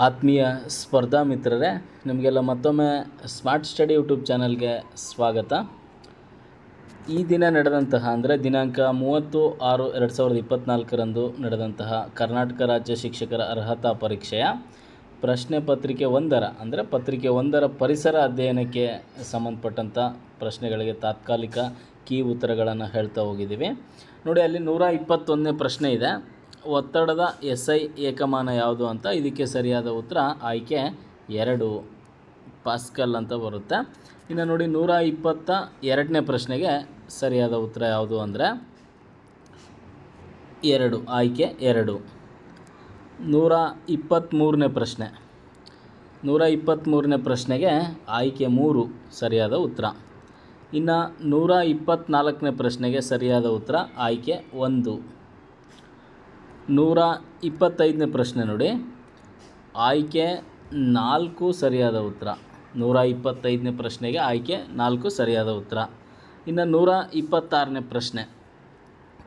ಆತ್ಮೀಯ ಸ್ಪರ್ಧಾ ಮಿತ್ರರೇ, ನಿಮಗೆಲ್ಲ ಮತ್ತೊಮ್ಮೆ ಸ್ಮಾರ್ಟ್ ಸ್ಟಡಿ ಯೂಟ್ಯೂಬ್ ಚಾನಲ್ಗೆ ಸ್ವಾಗತ. ಈ ದಿನ ನಡೆದಂತಹ ಅಂದರೆ ದಿನಾಂಕ ಮೂವತ್ತು ಆರು ಎರಡು ಸಾವಿರದ ಇಪ್ಪತ್ತ್ನಾಲ್ಕರಂದು ನಡೆದಂತಹ ಕರ್ನಾಟಕ ರಾಜ್ಯ ಶಿಕ್ಷಕರ ಅರ್ಹತಾ ಪರೀಕ್ಷೆಯ ಪ್ರಶ್ನೆ ಪತ್ರಿಕೆ ಒಂದರ ಅಂದರೆ ಪತ್ರಿಕೆ ಒಂದರ ಪರಿಸರ ಅಧ್ಯಯನಕ್ಕೆ ಸಂಬಂಧಪಟ್ಟಂಥ ಪ್ರಶ್ನೆಗಳಿಗೆ ತಾತ್ಕಾಲಿಕ ಕೀ ಉತ್ತರಗಳನ್ನು ಹೇಳ್ತಾ ಹೋಗಿದ್ದೀವಿ. ನೋಡಿ, ಅಲ್ಲಿ ನೂರ ಇಪ್ಪತ್ತೊಂದನೇ ಪ್ರಶ್ನೆ ಇದೆ. ಒತ್ತಡದ ಎಸ್ ಐ ಏಕಮಾನ ಯಾವುದು ಅಂತ ಇದಕ್ಕೆ ಸರಿಯಾದ ಉತ್ತರ ಆಯ್ಕೆ ಎರಡು. ಪಾಸ್ಕಲ್ ಅಂತ ಬರುತ್ತೆ. ಇನ್ನು ನೋಡಿ ನೂರ ಇಪ್ಪತ್ತ ಎರಡನೇ ಪ್ರಶ್ನೆಗೆ ಸರಿಯಾದ ಉತ್ತರ ಯಾವುದು ಅಂದರೆ ಎರಡು, ಆಯ್ಕೆ ಎರಡು. ನೂರ ಇಪ್ಪತ್ತ್ಮೂರನೇ ಪ್ರಶ್ನೆ. ನೂರ ಇಪ್ಪತ್ತ್ಮೂರನೇ ಪ್ರಶ್ನೆಗೆ ಆಯ್ಕೆ ಮೂರು ಸರಿಯಾದ ಉತ್ತರ. ಇನ್ನು ನೂರ ಇಪ್ಪತ್ತ್ನಾಲ್ಕನೇ ಪ್ರಶ್ನೆಗೆ ಸರಿಯಾದ ಉತ್ತರ ಆಯ್ಕೆ ಒಂದು. ನೂರ ಇಪ್ಪತ್ತೈದನೇ ಪ್ರಶ್ನೆ ನೋಡಿ. ಆಯ್ಕೆ ನಾಲ್ಕು ಸರಿಯಾದ ಉತ್ತರ. ನೂರ ಇಪ್ಪತ್ತೈದನೇ ಪ್ರಶ್ನೆಗೆ ಆಯ್ಕೆ ನಾಲ್ಕು ಸರಿಯಾದ ಉತ್ತರ. ಇನ್ನು ನೂರ ಇಪ್ಪತ್ತಾರನೇ ಪ್ರಶ್ನೆ.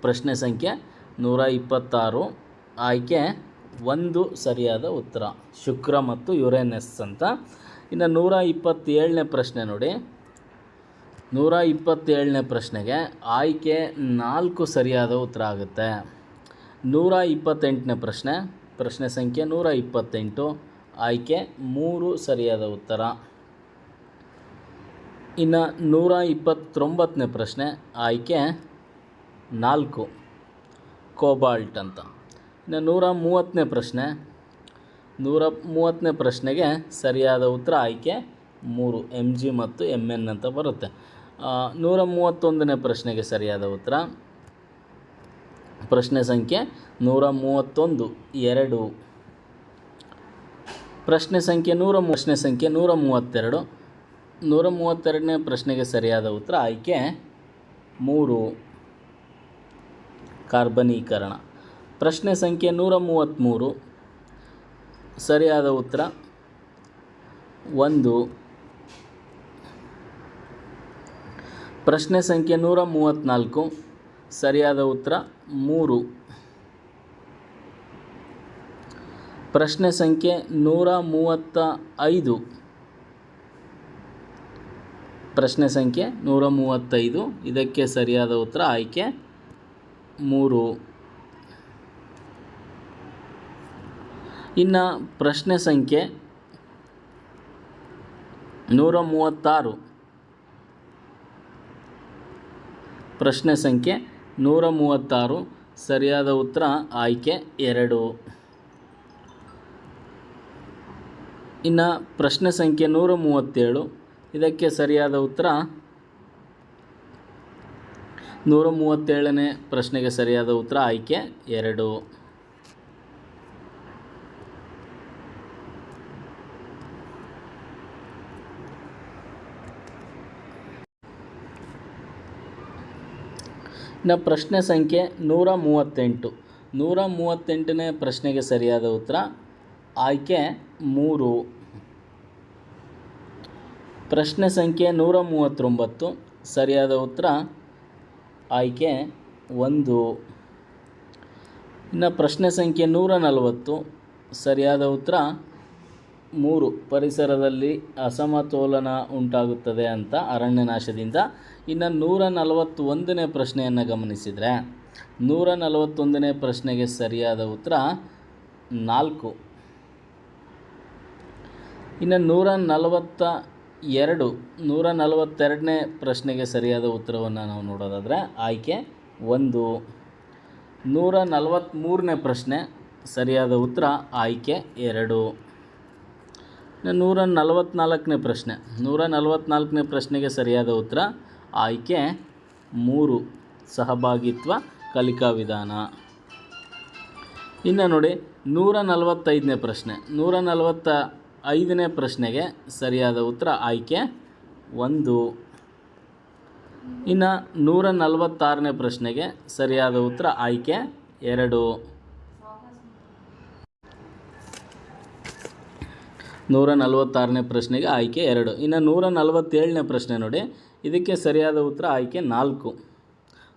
ಪ್ರಶ್ನೆ ಸಂಖ್ಯೆ ನೂರ ಇಪ್ಪತ್ತಾರು. ಆಯ್ಕೆ ಒಂದು ಸರಿಯಾದ ಉತ್ತರ. ಶುಕ್ರ ಮತ್ತು ಯುರೇನಸ್ ಅಂತ. ಇನ್ನು ನೂರ ಇಪ್ಪತ್ತೇಳನೇ ಪ್ರಶ್ನೆ ನೋಡಿ. ನೂರ ಇಪ್ಪತ್ತೇಳನೇ ಪ್ರಶ್ನೆಗೆ ಆಯ್ಕೆ ನಾಲ್ಕು ಸರಿಯಾದ ಉತ್ತರ ಆಗುತ್ತೆ. ನೂರ ಇಪ್ಪತ್ತೆಂಟನೇ ಪ್ರಶ್ನೆ. ಪ್ರಶ್ನೆ ಸಂಖ್ಯೆ ನೂರ ಇಪ್ಪತ್ತೆಂಟು. ಆಯ್ಕೆ ಮೂರು ಸರಿಯಾದ ಉತ್ತರ. ಇನ್ನು ನೂರ ಇಪ್ಪತ್ತೊಂಬತ್ತನೇ ಪ್ರಶ್ನೆ. ಆಯ್ಕೆ ನಾಲ್ಕು. ಕೋಬಾಲ್ಟ್ ಅಂತ. ಇನ್ನು ನೂರ ಮೂವತ್ತನೇ ಪ್ರಶ್ನೆ. ನೂರ ಮೂವತ್ತನೇ ಪ್ರಶ್ನೆಗೆ ಸರಿಯಾದ ಉತ್ತರ ಆಯ್ಕೆ ಮೂರು. ಎಂ ಜಿ ಮತ್ತು ಎಂ ಎನ್ ಅಂತ ಬರುತ್ತೆ. ನೂರ ಮೂವತ್ತೊಂದನೇ ಪ್ರಶ್ನೆಗೆ ಸರಿಯಾದ ಉತ್ತರ. ಪ್ರಶ್ನೆ ಸಂಖ್ಯೆ ನೂರ ಮೂವತ್ತೊಂದು. ಎರಡು. ಪ್ರಶ್ನೆ ಸಂಖ್ಯೆ ನೂರ ಪ್ರಶ್ನೆ ಸಂಖ್ಯೆ ನೂರ ಮೂವತ್ತೆರಡು. ನೂರ ಮೂವತ್ತೆರಡನೇ ಪ್ರಶ್ನೆಗೆ ಸರಿಯಾದ ಉತ್ತರ ಆಯ್ಕೆ ಮೂರು. ಕಾರ್ಬನೀಕರಣ. ಪ್ರಶ್ನೆ ಸಂಖ್ಯೆ ನೂರ ಮೂವತ್ತ್ಮೂರು. ಸರಿಯಾದ ಉತ್ತರ ಒಂದು. ಪ್ರಶ್ನೆ ಸಂಖ್ಯೆ ನೂರ ಮೂವತ್ತ್ನಾಲ್ಕು. ಸರಿಯಾದ ಉತ್ತರ, ಮೂರು. ಪ್ರಶ್ನೆ ಸಂಖ್ಯೆ ನೂರ ಮೂವತ್ತ ಐದು. ಪ್ರಶ್ನೆ ಸಂಖ್ಯೆ ನೂರ ಮೂವತ್ತೈದು. ಇದಕ್ಕೆ ಸರಿಯಾದ ಉತ್ತರ, ಆಯ್ಕೆ ಮೂರು. ಇನ್ನು ಪ್ರಶ್ನೆ ಸಂಖ್ಯೆ ನೂರ ಮೂವತ್ತಾರು. ಪ್ರಶ್ನೆ ಸಂಖ್ಯೆ ನೂರ ಮೂವತ್ತಾರು ಸರಿಯಾದ ಉತ್ತರ, ಆಯ್ಕೆ ಎರಡು. ಇನ್ನು ಪ್ರಶ್ನೆ ಸಂಖ್ಯೆ ನೂರ ಮೂವತ್ತೇಳು ಇದಕ್ಕೆ ಸರಿಯಾದ ಉತ್ತರ ನೂರ ಮೂವತ್ತೇಳನೇ ಪ್ರಶ್ನೆಗೆ ಸರಿಯಾದ ಉತ್ತರ, ಆಯ್ಕೆ ಎರಡು. ಇನ್ನು ಪ್ರಶ್ನೆ ಸಂಖ್ಯೆ ನೂರ ಮೂವತ್ತೆಂಟು. ನೂರ ಮೂವತ್ತೆಂಟನೇ ಪ್ರಶ್ನೆಗೆ ಸರಿಯಾದ ಉತ್ತರ ಆಯ್ಕೆ ಮೂರು. ಪ್ರಶ್ನೆ ಸಂಖ್ಯೆ ನೂರ ಮೂವತ್ತೊಂಬತ್ತು. ಸರಿಯಾದ ಉತ್ತರ ಆಯ್ಕೆ ಒಂದು. ಇನ್ನು ಪ್ರಶ್ನೆ ಸಂಖ್ಯೆ ನೂರ ನಲವತ್ತು. ಸರಿಯಾದ ಉತ್ತರ ಮೂರು ಪರಿಸರದಲ್ಲಿ ಅಸಮತೋಲನ ಉಂಟಾಗುತ್ತದೆ ಅಂತ ಅರಣ್ಯನಾಶದಿಂದ. ಇನ್ನು ನೂರ ನಲವತ್ತೊಂದನೇ ಪ್ರಶ್ನೆಯನ್ನು ಗಮನಿಸಿದರೆ, ನೂರ ನಲವತ್ತೊಂದನೇ ಪ್ರಶ್ನೆಗೆ ಸರಿಯಾದ ಉತ್ತರ ನಾಲ್ಕು. ಇನ್ನು ನೂರ ನಲವತ್ತ ಎರಡು, ನೂರ ನಲವತ್ತೆರಡನೇ ಪ್ರಶ್ನೆಗೆ ಸರಿಯಾದ ಉತ್ತರವನ್ನು ನಾವು ನೋಡೋದಾದರೆ ಆಯ್ಕೆ ಒಂದು. ನೂರ ನಲವತ್ತ್ಮೂರನೇ ಪ್ರಶ್ನೆ, ಸರಿಯಾದ ಉತ್ತರ ಆಯ್ಕೆ ಎರಡು. ನೂರ ನಲವತ್ತ್ನಾಲ್ಕನೇ ಪ್ರಶ್ನೆ. ನೂರ ನಲವತ್ತ್ನಾಲ್ಕನೇ ಪ್ರಶ್ನೆಗೆ ಸರಿಯಾದ ಉತ್ತರ, ಆಯ್ಕೆ ಮೂರು, ಸಹಭಾಗಿತ್ವ ಕಲಿಕಾ ವಿಧಾನ. ಇನ್ನು ನೋಡಿ ನೂರ ನಲವತ್ತೈದನೇ ಪ್ರಶ್ನೆ. ನೂರ ನಲವತ್ತ ಐದನೇ ಪ್ರಶ್ನೆಗೆ ಸರಿಯಾದ ಉತ್ತರ, ಆಯ್ಕೆ ಒಂದು. ಇನ್ನು ನೂರ ನಲವತ್ತಾರನೇ ಪ್ರಶ್ನೆಗೆ ಸರಿಯಾದ ಉತ್ತರ, ಆಯ್ಕೆ ಎರಡು. ನೂರ ನಲವತ್ತಾರನೇ ಪ್ರಶ್ನೆಗೆ ಆಯ್ಕೆ ಎರಡು. ಇನ್ನು ನೂರ ನಲವತ್ತೇಳನೇ ಪ್ರಶ್ನೆ ನೋಡಿ. ಇದಕ್ಕೆ ಸರಿಯಾದ ಉತ್ತರ ಆಯ್ಕೆ ನಾಲ್ಕು.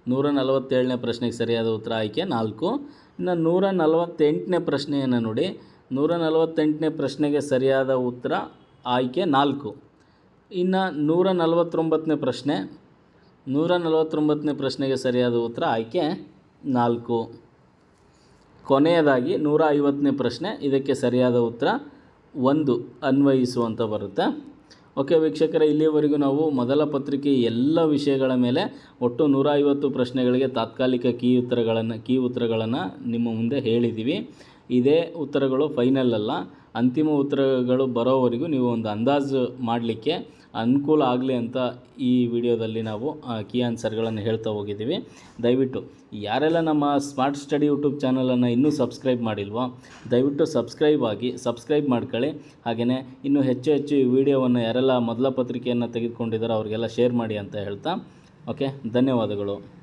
ನೂರ ನಲವತ್ತೇಳನೇ ಪ್ರಶ್ನೆಗೆ ಸರಿಯಾದ ಉತ್ತರ ಆಯ್ಕೆ ನಾಲ್ಕು. ಇನ್ನು ನೂರ ನಲವತ್ತೆಂಟನೇ ಪ್ರಶ್ನೆಯನ್ನು ನೋಡಿ. ನೂರ ನಲವತ್ತೆಂಟನೇ ಪ್ರಶ್ನೆಗೆ ಸರಿಯಾದ ಉತ್ತರ ಆಯ್ಕೆ ನಾಲ್ಕು. ಇನ್ನು ನೂರ ನಲವತ್ತೊಂಬತ್ತನೇ ಪ್ರಶ್ನೆ. ನೂರ ನಲವತ್ತೊಂಬತ್ತನೇ ಪ್ರಶ್ನೆಗೆ ಸರಿಯಾದ ಉತ್ತರ ಆಯ್ಕೆ ನಾಲ್ಕು. ಕೊನೆಯದಾಗಿ ನೂರ ಐವತ್ತನೇ ಪ್ರಶ್ನೆ. ಇದಕ್ಕೆ ಸರಿಯಾದ ಉತ್ತರ ಒಂದು ಅನ್ವಯಿಸು ಅಂತ ಬರುತ್ತೆ. ಓಕೆ ವೀಕ್ಷಕರ, ಇಲ್ಲಿಯವರೆಗೂ ನಾವು ಮೊದಲ ಪತ್ರಿಕೆ ಎಲ್ಲ ವಿಷಯಗಳ ಮೇಲೆ ಒಟ್ಟು ನೂರ ಐವತ್ತು ಪ್ರಶ್ನೆಗಳಿಗೆ ತಾತ್ಕಾಲಿಕ ಕೀ ಉತ್ತರಗಳನ್ನು ಕೀ ಉತ್ತರಗಳನ್ನು ನಿಮ್ಮ ಮುಂದೆ ಹೇಳಿದ್ದೀವಿ ಇದೇ ಉತ್ತರಗಳು ಫೈನಲ್ ಅಲ್ಲ. ಅಂತಿಮ ಉತ್ತರಗಳು ಬರೋವರೆಗೂ ನೀವು ಒಂದು ಅಂದಾಜು ಮಾಡಲಿಕ್ಕೆ ಅನುಕೂಲ ಆಗಲಿ ಅಂತ ಈ ವಿಡಿಯೋದಲ್ಲಿ ನಾವು ಕೀ ಆನ್ಸರ್ಗಳನ್ನು ಹೇಳ್ತಾ ಹೋಗಿದ್ದೀವಿ. ದಯವಿಟ್ಟು ಯಾರೆಲ್ಲ ನಮ್ಮ ಸ್ಮಾರ್ಟ್ ಸ್ಟಡಿ ಯೂಟ್ಯೂಬ್ ಚಾನಲನ್ನು ಇನ್ನೂ ಸಬ್ಸ್ಕ್ರೈಬ್ ಮಾಡಿಲ್ವೋ, ದಯವಿಟ್ಟು ಸಬ್ಸ್ಕ್ರೈಬ್ ಆಗಿ ಸಬ್ಸ್ಕ್ರೈಬ್ ಮಾಡ್ಕೊಳ್ಳಿ. ಹಾಗೆಯೇ ಇನ್ನೂ ಹೆಚ್ಚು ಹೆಚ್ಚು ಈ ವಿಡಿಯೋವನ್ನು ಯಾರೆಲ್ಲ ಮೊದಲ ಪತ್ರಿಕೆಯನ್ನು ತೆಗೆದುಕೊಂಡಿದ್ದಾರೋ ಅವರಿಗೆಲ್ಲ ಶೇರ್ ಮಾಡಿ ಅಂತ ಹೇಳ್ತಾ ಓಕೆ ಧನ್ಯವಾದಗಳು.